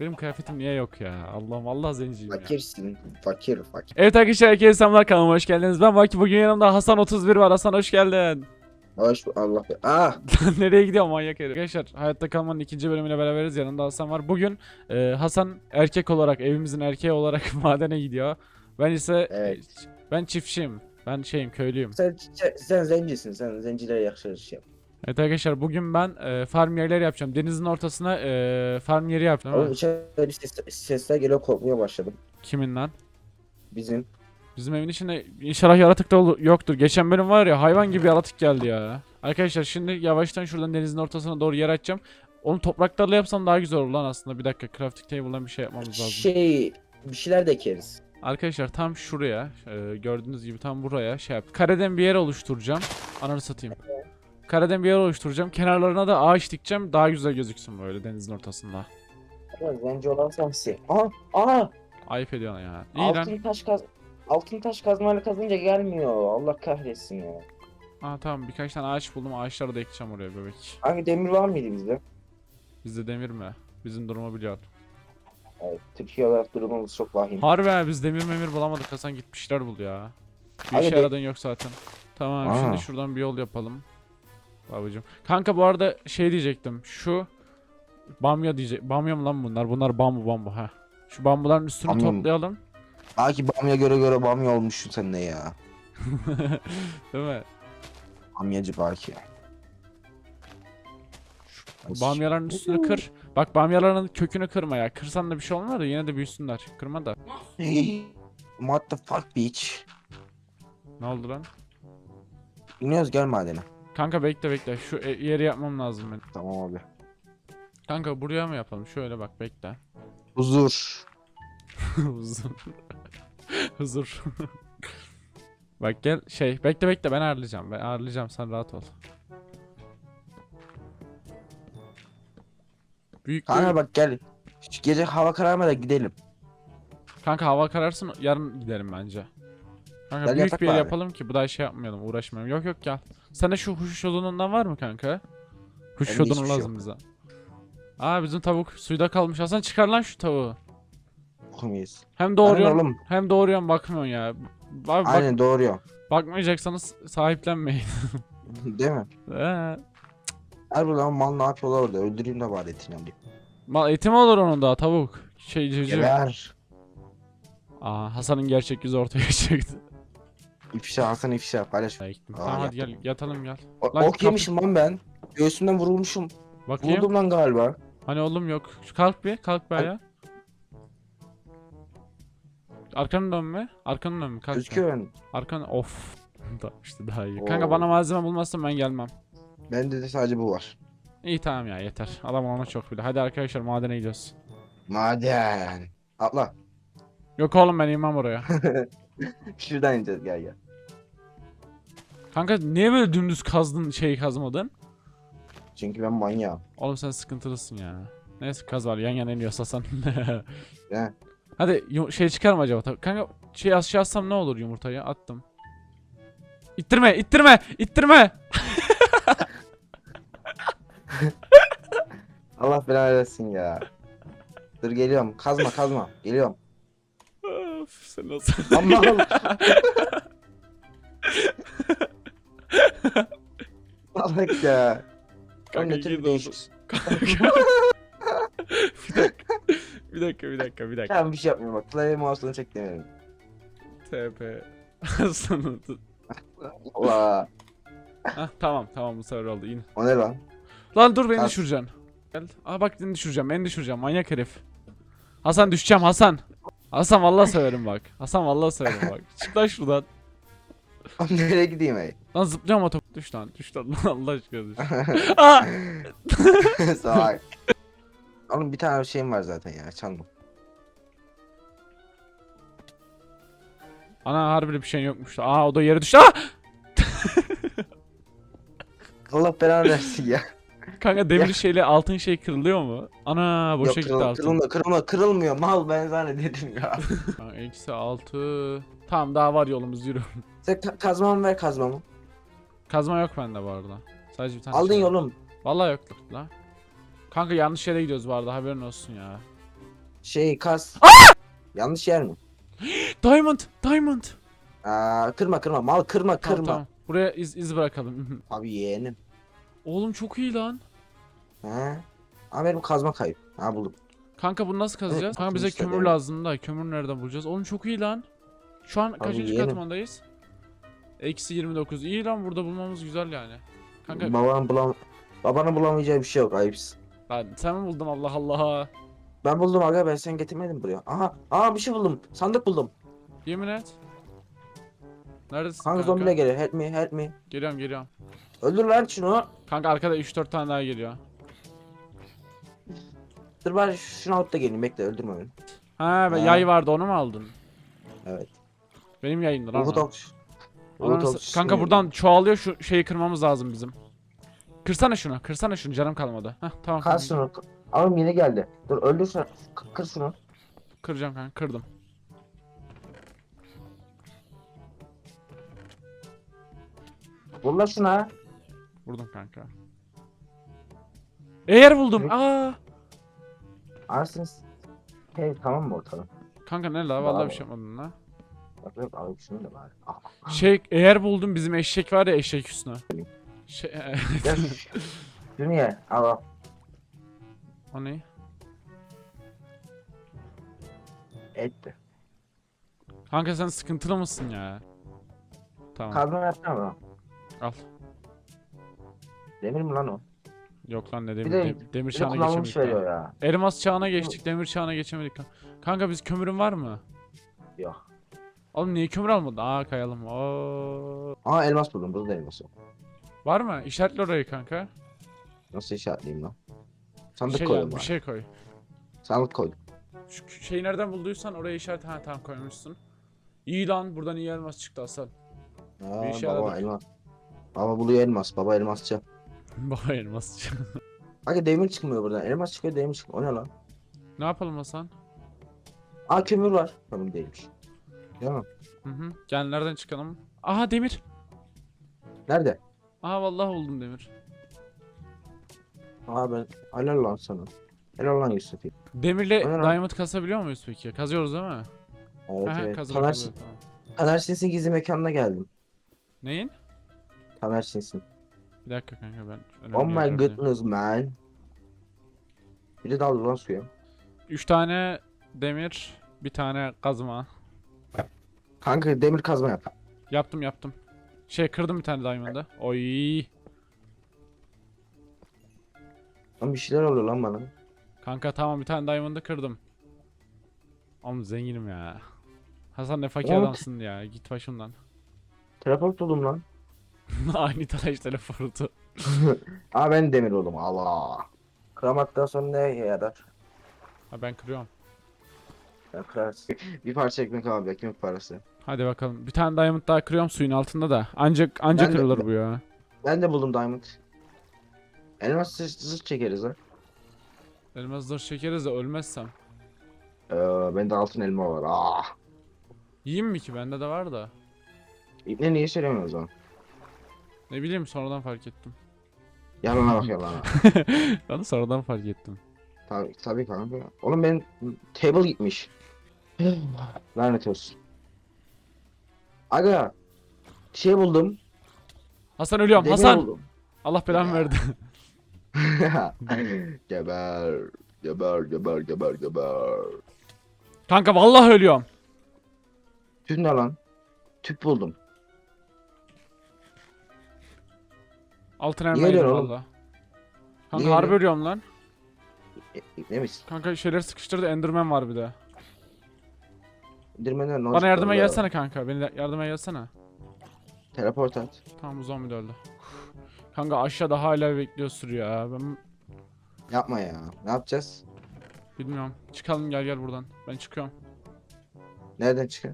Benim kıyafetim niye yok ya? Allah'ım Allah zenciyim ya. Fakirsin. Fakir fakir. Evet arkadaşlar herkese selamlar kanalıma hoş geldiniz. Ben Vaki bugün yanımda Hasan 31 var. Hasan hoş geldin. Hoş Allah. Ah Nereye gidiyor manyak herif. Arkadaşlar hayatta kalmanın ikinci bölümüyle beraberiz. Yanında Hasan var. Bugün e, Hasan erkek olarak evimizin erkeği olarak madene gidiyor. Ben ise Evet. ben çiftçiyim. Ben şeyim köylüyüm. sen, sen, sen zencisin. Sen zencilere yakışır şey yap. Evet arkadaşlar bugün ben e, farm yerleri yapacağım. Denizin ortasına e, farm yeri yapacağım. İçeride bir ses, sesler geliyor korkmaya başladım. Kimin lan? Bizim. Bizim evin içinde inşallah yaratık da ol- yoktur. Geçen bölüm var ya hayvan gibi yaratık geldi ya. Arkadaşlar şimdi yavaştan şuradan denizin ortasına doğru yer açacağım. Onu topraklarla yapsam daha güzel olur lan aslında. Bir dakika crafting table'dan bir şey yapmamız lazım. Şey bir şeyler de ekeriz. Arkadaşlar tam şuraya e, gördüğünüz gibi tam buraya şey yap. Kareden bir yer oluşturacağım. Ananı satayım. Kareden bir yer oluşturacağım. Kenarlarına da ağaç dikeceğim. Daha güzel gözüksün böyle denizin ortasında. Ama zenci olan sensin. Aha aha. Ayıp ediyorsun ya. İyi lan. Altın taş kaz altın taş kazmayla kazınca gelmiyor. Allah kahretsin ya. Aa tamam birkaç tane ağaç buldum. Ağaçları da ekeceğim oraya bebek. Hangi demir var mıydı bizde? Bizde demir mi? Bizim durumu biliyorsun. Evet, Türkiye olarak durumumuz çok vahim. Harbi ha, biz demir memir bulamadık Hasan gitmişler bul ya. Bir Abi işe de- yaradın yok zaten. Tamam Aa. şimdi şuradan bir yol yapalım. Babacım. Kanka bu arada şey diyecektim. Şu bamya diyecek. Bamya mı lan bunlar? Bunlar bambu bambu ha. Şu bambuların üstünü Bamya mı? toplayalım. Belki bamya göre göre bamya olmuşsun sen ne ya. Değil mi? Bamyacı belki. Bamyaların üstünü kır. Bak bamyaların kökünü kırma ya. Kırsan da bir şey olmaz da yine de büyüsünler. Kırma da. What the fuck bitch. Ne oldu lan? İniyoruz gel madene. Kanka bekle bekle. Şu e- yeri yapmam lazım benim. Tamam abi. Kanka buraya mı yapalım? Şöyle bak bekle. Huzur. Huzur. Huzur. Bak gel şey bekle bekle ben ayarlayacağım. Ben ayarlayacağım sen rahat ol. Büyük Kanka bak gel. Şu gece hava kararmadan gidelim. Kanka hava kararsın yarın gidelim bence. Kanka Gel büyük yatak bir yer bari. yapalım ki bu da şey yapmayalım uğraşmayalım. Yok yok gel. Sende şu huş odunundan var mı kanka? Huş Bende odunu hiçbir şey lazım bize. Aa bizim tavuk suyda kalmış. Hasan çıkar lan şu tavuğu. Okumayız. Hem Aynen doğuruyorsun oğlum. hem doğuruyorsun bakmıyorsun ya. Abi bak, Aynen doğruyor. bakmayacaksanız sahiplenmeyin. Değil mi? Ee, Her buradan mal ne yapıyorlar orada? Öldüreyim de bari etini alayım. mal eti mi olur onun da tavuk? Şey civciv. Geber. Aa Hasan'ın gerçek yüzü ortaya çıktı. İfşa Hasan ifşa paylaş. Ben gittim. Aa, Tamam hadi gel yatalım gel. O- Lan ok kapı- yemişim lan ben. Göğsümden vurulmuşum. Bakayım. Vurdum lan galiba. Hani oğlum yok. Kalk bir kalk bir Ay- ayağa. Arkanı dönme. Arkanı dönme. Kalk. bir. Gözüküyor ben. Arkanı of. da işte daha iyi. Oo. Kanka bana malzeme bulmazsan ben gelmem. Bende de sadece bu var. İyi tamam ya yeter. Adam ona çok bile. Hadi arkadaşlar madene gidiyoruz. Maden. Atla. Yok oğlum ben inmem oraya. Şuradan ineceğiz gel gel. Kanka niye böyle dümdüz kazdın şeyi kazmadın? Çünkü ben manyağım. Oğlum sen sıkıntılısın ya. Neyse kaz var yan yana iniyorsa sen. He. Hadi şey çıkar mı acaba? Kanka şey aşağı atsam ne olur yumurtayı? Attım. İttirme, ittirme, ittirme. Allah belanı versin ya. Dur geliyorum. Kazma kazma. Geliyorum. Sen nasıl? Aman. Salak ya. Kanka iyi de değişik. bir dakika. Bir dakika, bir dakika, bir dakika. Ben bir şey yapmıyorum bak. Klavye mouse'unu çek demiyorum. TP. Tut. Ola. Hah, tamam, tamam bu sefer oldu. İn. O ne lan? Lan dur beni Kas- düşüreceksin. Gel. Aa bak beni düşüreceğim, beni düşüreceğim. Manyak herif. Hasan düşeceğim Hasan. Hasan vallahi severim bak. Hasan vallahi severim bak. Çık lan şuradan. Oğlum Nereye gideyim ey? Lan zıplayacağım otop. Düş lan, düş lan. Allah aşkına düş. Aa! Salak. Oğlum bir tane şeyim var zaten ya. Çalma. Ana harbi bir şey yokmuş. Aa o da yere düştü. Aa! Allah belanı versin ya. Kanka demir şeyle altın şey kırılıyor mu? Ana boşa Yok gitti kırıl, altın. kırılma, kırılma, kırılmıyor. Mal ben zannederdim ya. Ha, Eksi altı. Tamam daha var yolumuz yürü. Sen ka- kazmamı ver kazmamı. Kazma yok bende bu arada. Sadece bir tane Aldın şey var. yolum. Vallahi yok la. Kanka yanlış yere gidiyoruz bu arada haberin olsun ya. Şey kas. Yanlış yer mi? Diamond, diamond. Aa, kırma kırma mal kırma Tamam, kırma. tamam. Buraya iz, iz bırakalım. Abi yeğenim. Oğlum çok iyi lan. He? Abi benim kazma kayıp. Ha buldum. Kanka bunu nasıl kazacağız? Evet, Kanka bize işte kömür değil. lazım da. Kömür nereden bulacağız? Oğlum çok iyi lan. Şu an kaçıncı yeğenim. katmandayız? Eksi 29. İyi lan burada bulmamız güzel yani. Kanka Babanın bulam Babanın bulamayacağı bir şey yok ayıpsın. lan sen mi buldun Allah Allah. Ben buldum aga ben sen getirmedim buraya. Aha, aha bir şey buldum. Sandık buldum. Yemin et. Neredesin Kanka kanka? zombiler geliyor. Help me, help me. Geliyorum geliyorum. Öldür lan şunu. Kanka arkada 3-4 tane daha geliyor. Dur bari şunu alıp da gelin. Bekle öldürme beni. Ha, ben Ha. yay vardı onu mu aldın? Evet. Benim yayımdı lan. O. Ananı ok- Kanka buradan çoğalıyor şu şeyi kırmamız lazım bizim. Kırsana şunu, kırsana şunu canım kalmadı. Heh tamam Kaz kanka. şunu. Oğlum yeni geldi. Dur öldür şunu. K- Kır şunu. Kıracağım kanka, kırdım. Vur lan şuna. Vurdum kanka. Eğer buldum. Aa! Arsınız. Hey tamam mı ortalık? Kanka ne la? Vallahi bir şey yapmadın la. Bak yok alayım şunu da bari. Ah. Şey, eğer buldum bizim eşek var ya eşek üstüne. Şey, Gel. şunu ye. Al al. o ne? Et de. Kanka sen sıkıntılı mısın ya? Tamam. Kazma yapsana mı? Al. Demir mi lan o? Yok lan ne demir, Bir de- dem- demir Bir de çağına geçemedik. veriyor ya. Elmas çağına geçtik, demir çağına geçemedik. kan- Kanka biz kömürün var mı? Yok. Oğlum niye kömür almadın? Aa kayalım. Oo. Aa elmas buldum. Burada da elmas yok. Var mı? İşaretle orayı kanka. Nasıl işaretleyeyim lan? Sandık Şey koydum bir bari. şey koy. Sandık koydum. Şu şeyi nereden bulduysan oraya işaret ha tamam koymuşsun. İyi lan buradan iyi elmas çıktı Hasan. Aa, işe baba yaradık. elmas. Baba buluyor elmas. Baba elmasçı. Baba elmas. Hadi demir çıkmıyor buradan. Elmas çıkıyor demir çıkmıyor. O ne lan? ne yapalım Hasan? Aa kömür var. Kömür değilmiş. Değil mi? Hı hı. Gel nereden çıkalım? Aha demir. Nerede? Aha vallahi buldum demir. Aa ben helal lan sana. Helal lan Yusuf. Evet Demirle diamond kasabiliyor muyuz peki? Kazıyoruz değil mi? Aha, evet. kazılı, Taner, tamam. Taner Sins'in gizli mekanına geldim. Neyin? Taner Sins'in. Bir dakika kanka ben. önemli Oh my yerlerdeyim. goodness man. Bir de daldı lan suya. Üç tane demir, bir tane kazma. Kanka demir kazma yap. Yaptım yaptım. Şey kırdım bir tane diamond'ı. Oy. Lan bir şeyler oluyor lan bana. Kanka tamam bir tane diamond'ı kırdım. Oğlum zenginim ya. Hasan ne fakir adamsın ya. Git başımdan. Teleport oldum lan. Aynı talaş teleportu. Aa ben demir oldum. Allah. Kıramaktan sonra ne yarar? Ha ben kırıyorum. Ya kırarsın. bir parça ekmek abi ekmek parası. Hadi bakalım. Bir tane diamond daha kırıyorum suyun altında da. Ancak ancak Ben de- kırılır bu ya. Ben de buldum diamond. Elmas zırh, zırh çekeriz lan. Elmas zırh çekeriz de ölmezsem. Ee, bende altın elma var. Aa. Yiyeyim mi ki? Bende de var da. İbne niye söylemiyor o zaman? Ne bileyim sonradan fark ettim. Yalana bak yalana. ben de sonradan fark ettim. tabii, tabii kanka. Oğlum benim table gitmiş. Lanet olsun. Aga. Şey buldum. Hasan ölüyorum. demir Hasan. buldum. Allah belamı verdi. geber. Geber geber geber geber. Kanka vallahi ölüyorum. Tüp ne lan? Tüp buldum. Altın Niye elma yedim ölüyorsun oğlum? valla. Kanka Niye harbi ölüyorsun? ölüyorum lan. E, ne misin? Kanka şeyleri sıkıştırdı Enderman var bir de. İndirmeden ne Bana yardıma vallahi? gelsene kanka. Beni de yardıma gelsene. Teleport at. Tamam bu zombi de öldü. Kanka aşağıda hala bekliyor sürüyor ya. Ben Yapma ya. Ne yapacağız? bilmiyorum. Çıkalım gel gel buradan. Ben çıkıyorum. Nereden çıkar?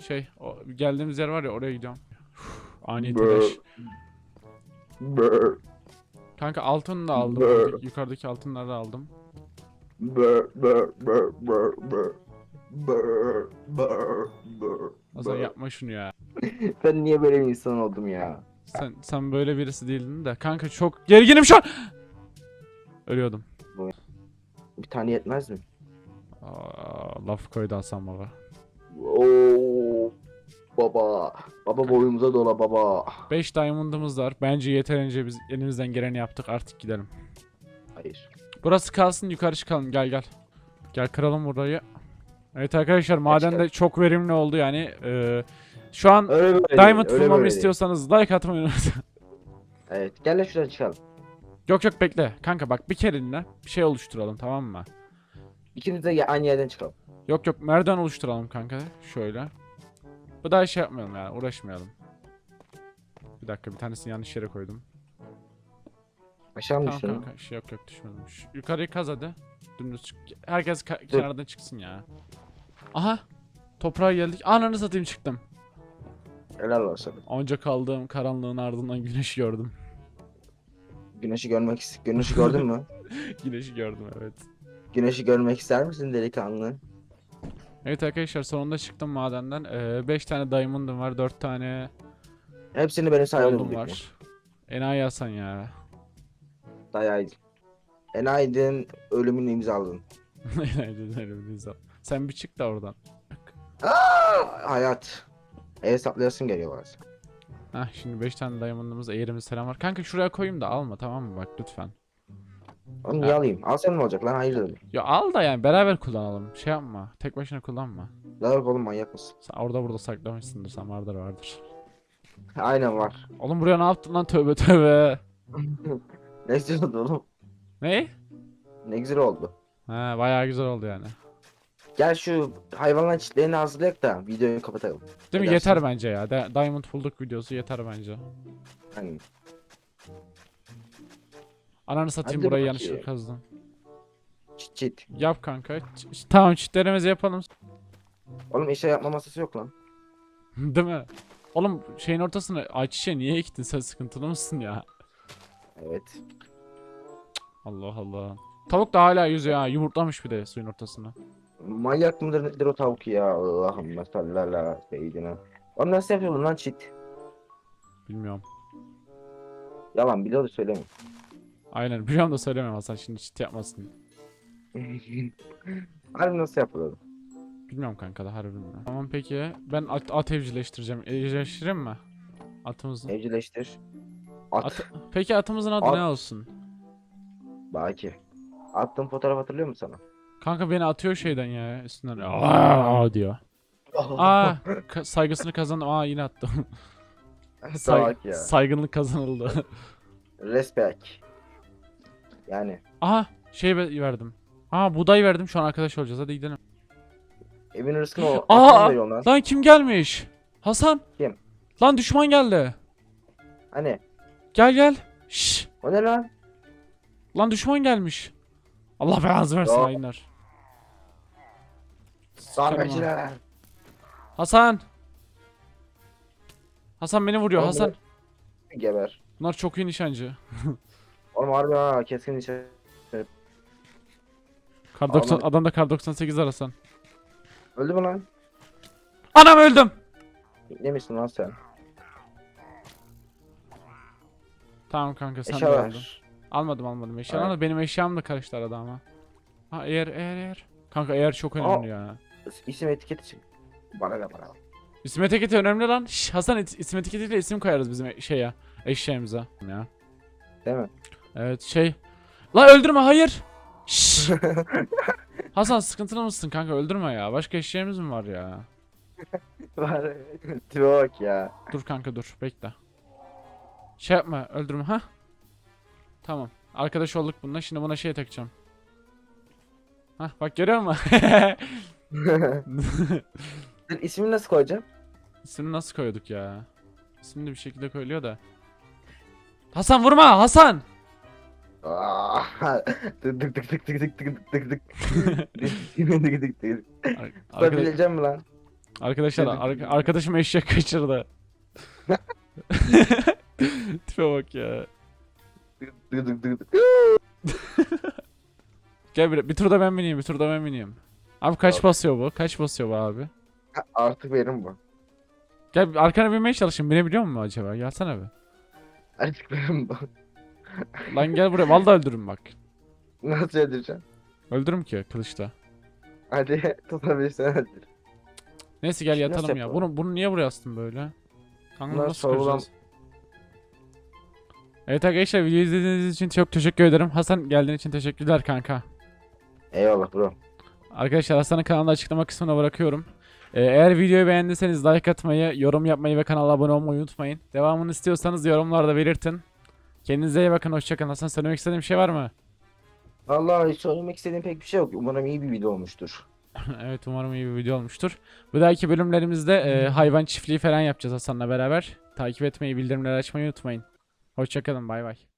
Şey o geldiğimiz yer var ya oraya gidiyorum. Uf, Ani Bö. telaş. Kanka altın da aldım. Bö. Buradaki- yukarıdaki altınları da aldım. Hasan yapma şunu ya. Ben niye böyle bir insan oldum ya? Sen sen böyle birisi değildin de. Kanka çok gerginim şu an. Ölüyordum. Bir tane yetmez mi? Aa, laf koydu Hasan baba. Baba. Baba boyumuza dola baba. 5 diamond'ımız var. Bence yeterince biz elimizden geleni yaptık. Artık gidelim. Hayır. Burası kalsın yukarı çıkalım. Gel gel. Gel kıralım burayı. Evet arkadaşlar maden de çok verimli oldu yani. Ee, şu an Öyle böyle diamond değil, öyle bulmamı böyle değil. istiyorsanız like atmayı unutmayın. Evet. Gel lan şuradan çıkalım. yok yok bekle. Kanka bak bir kereliğine bir şey oluşturalım tamam mı? İkimiz de ya- aynı yerden çıkalım. Yok yok merdiven oluşturalım kanka. Şöyle. Bu daha şey yapmayalım yani uğraşmayalım. Bir dakika bir tanesini yanlış yere koydum. Aşağı mı Tamam düştün? şey yok yok düşmedim. Şu- yukarıyı kaz hadi. Dümdüz çık. Herkes ka- kenardan çıksın ya. Aha. Toprağa geldik. Ananı satayım çıktım. Helal olsun. Onca kaldığım karanlığın ardından güneşi gördüm. Güneşi görmek ist- Güneşi gördün mü? güneşi gördüm evet. Güneşi görmek ister misin delikanlı? Evet arkadaşlar sonunda çıktım madenden. 5 tane diamond'ım var. 4 tane Hepsini benim sayemde gold'um. Var. var. Enayi Hasan ya. Dayaydın. Enayi'nin ölümünü imzaladın. Enayi dedin öyle bir insan. Sen bir çık da oradan. Aa, hayat. Hesaplayasın geliyor bazen. Hah şimdi 5 tane diamond'ımız eğrimiz selam var. Kanka şuraya koyayım da alma tamam mı bak lütfen. Onu niye alayım? Al sen ne olacak lan? Hayırdır? Ya al da yani beraber kullanalım. Şey yapma. Tek başına kullanma. Lan oğlum manyak mısın? Sen orada burada saklamışsındır. Sen vardır vardır. Aynen var. Oğlum buraya ne yaptın lan tövbe tövbe. ne güzel oldu oğlum. Ne? Ne güzel oldu. Ha bayağı güzel oldu yani. Gel şu hayvanların çitlerini hazırlayak da videoyu kapatalım. Değil mi? Yeter bence ya. Da- Diamond bulduk videosu yeter bence. Hani Ananı satayım Hadi burayı bakayım. yanlışlıkla kazdım. çit çit. Yap kanka. Ç- tamam çitlerimizi yapalım. Oğlum işe yapma masası yok lan. Değil mi? Oğlum şeyin ortasına ayçiçeği niye ektin sen sıkıntılı mısın ya? Evet. Allah Allah. Tavuk da hala yüzüyor ha. Yumurtlamış bir de suyun ortasına. Manyak mıdır nedir o tavuk ya? Allah'ım sallallahu seyyidine. Oğlum nasıl yapıyorsun lan çit? Bilmiyorum. Yalan biliyor da söyleme. Aynen biliyorum da söylemem Hasan şimdi çit yapmasın. Harbi nasıl yapılıyor? Bilmiyorum kanka da harbi bilmiyorum. Tamam peki ben at, at evcilleştireceğim. Evcilleştireyim mi? Atımızı. Evcilleştir. At. At, peki atımızın adı At. ne olsun? Baki. Attığım fotoğraf hatırlıyor musun sana? Kanka beni atıyor şeyden ya üstünden. Aa diyor. Aa ka- saygısını kazandım. Aa yine attım. Say- saygınlık kazanıldı. Respect. Yani Aha şey ve- verdim. Aa buğday verdim şu an arkadaş olacağız hadi gidelim. evin rızkını o Aa! lan. Lan kim gelmiş? Hasan. Kim? Lan düşman geldi. Hani Gel gel. Şş. o ne lan? Lan düşman gelmiş. Allah belanızı versin Ya. hainler. Kahveciler. Hasan. Hasan beni vuruyor Hasan. Geber. Bunlar çok iyi nişancı. Oğlum harbi ha keskin içe. Kar 90, Ağlam- adam da kar 98 var Hasan. Öldü mü lan? Anam öldüm. Ne misin lan sen? Tamam kanka sen de Eşya öldün. ver. Almadım almadım eşyalarını da benim eşyam da karıştı arada ama. Ha eğer eğer eğer. Kanka eğer çok önemli ya. İsim etiketi çık. Bana da bana. İsim etiketi önemli lan. Şş, Hasan it- isim etiketiyle isim koyarız bizim e- şeye eşeğimize. Ya. Değil mi? Evet şey. Lan öldürme hayır. Şş. Hasan sıkıntılı mısın kanka öldürme ya. Başka eşeğimiz mi var ya? Var. Bak ya. Dur kanka dur bekle. Şey yapma öldürme ha. Tamam. Arkadaş olduk bununla. Şimdi buna şey takacağım. Hah bak görüyor musun? Sen ismini nasıl koyacaksın? İsmini nasıl koyduk ya? İsmini de bir şekilde koyuluyor da. Hasan vurma Hasan. Tık tık tık tık tık tık tık tık tık tık. Tık. Ar- Tutabileceğim mi lan? arkadaşlar ar- arkadaşım eşek kaçırdı. Tipe bak ya. Tık tık tık tık tık. Gel bir, bir turda ben bineyim, bir turda ben bineyim. Abi kaç Yok. basıyor bu? Kaç basıyor bu abi? Ha, Artık verim bu. Gel bir arkana binmeye çalışayım. Binebiliyor mu acaba? Gelsene bir. Artık verim bu. Lan gel buraya. Vallahi öldürürüm bak. Nasıl öldüreceğim? Öldürürüm ki kılıçla. Hadi tutabilirsen hadi. Neyse gel nasıl yatalım ya. yapalım? Bunu bunu niye buraya astın böyle? Kanka Bunlar nasıl sorulan- kıracağız? Evet arkadaşlar videoyu izlediğiniz için çok teşekkür ederim. Hasan geldiğin için teşekkürler kanka. Eyvallah bro. Arkadaşlar Hasan'ın kanalını açıklama kısmına bırakıyorum. Ee, eğer videoyu beğendiyseniz like atmayı, yorum yapmayı ve kanala abone olmayı unutmayın. Devamını istiyorsanız yorumlarda belirtin. Kendinize iyi bakın, hoşçakalın. Hasan söylemek istediğin bir şey var mı? Vallahi söylemek istediğim pek bir şey yok. Umarım iyi bir video olmuştur. evet umarım iyi bir video olmuştur. Bir dahaki bölümlerimizde e, hayvan çiftliği falan yapacağız Hasan'la beraber. Takip etmeyi, bildirimleri açmayı unutmayın. Hoşçakalın, bay bay.